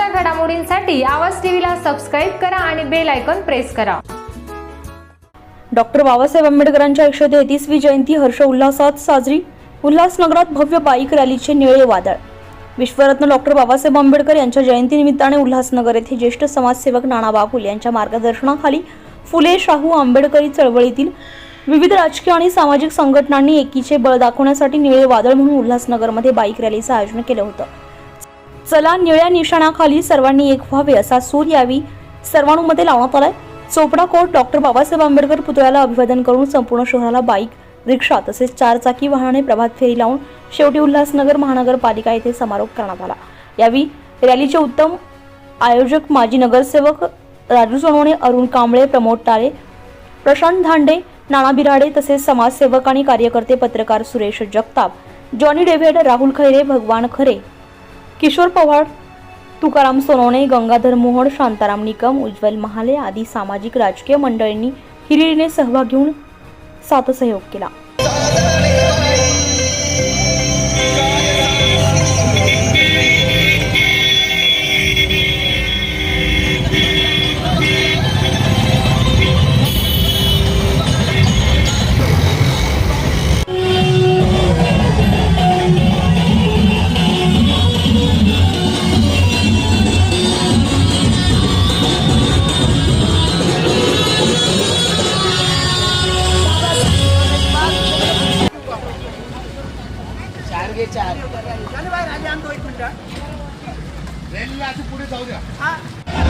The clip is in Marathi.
ताज्या घडामोडींसाठी आवाज टीव्हीला सबस्क्राईब करा आणि बेल आयकॉन प्रेस करा. डॉक्टर बाबासाहेब आंबेडकरांच्या एकशे तेहतीसवी जयंती हर्ष उल्हासात साजरी. उल्हासनगरात भव्य बाईक रॅलीचे निळे वादळ. विश्वरत्न डॉक्टर बाबासाहेब आंबेडकर यांच्या जयंतीनिमित्ताने उल्हासनगर येथे ज्येष्ठ समाजसेवक नाना बाकुल यांच्या मार्गदर्शनाखाली फुले शाहू आंबेडकरी चळवळीतील विविध राजकीय आणि सामाजिक संघटनांनी एकीचे बळ दाखवण्यासाठी निळे वादळ म्हणून उल्हासनगरमध्ये बाईक रॅलीचं आयोजन केलं होतं. चला निळ्या निशाणाखाली सर्वांनी एक व्हावे असा सूर यावी सर्वानुमध्ये लावण्यात आलाय. चोपडा कोर्ट डॉक्टर बाबासाहेब आंबेडकर पुतळ्याला अभिवादन करून संपूर्ण शहराला बाईक रिक्षा तसेच चारचाकी वाहनाने प्रभात फेरी लावून शेवटी उल्हासनगर महानगरपालिका येथे समारोप करण्यात आला. यावेळी रॅलीचे उत्तम आयोजक माजी नगरसेवक राजू सोनवणे अरुण कांबळे प्रमोद टाळे प्रशांत धांडे नाना बिराडे तसेच समाजसेवक आणि कार्यकर्ते पत्रकार सुरेश जगताप जॉनी डेव्हिड राहुल खैरे भगवान खरे किशोर पवार तुकाराम सोनवणे गंगाधर मोहन शांताराम निकम उज्ज्वल महाले आदी सामाजिक राजकीय मंडळींनी हिरिरीने सहभाग घेऊन साथसहयोग केला. चार घे चार। झालं बाहेर आली आणतो एक मिनिट. रॅलीला असं पुढे जाऊ द्या. हा.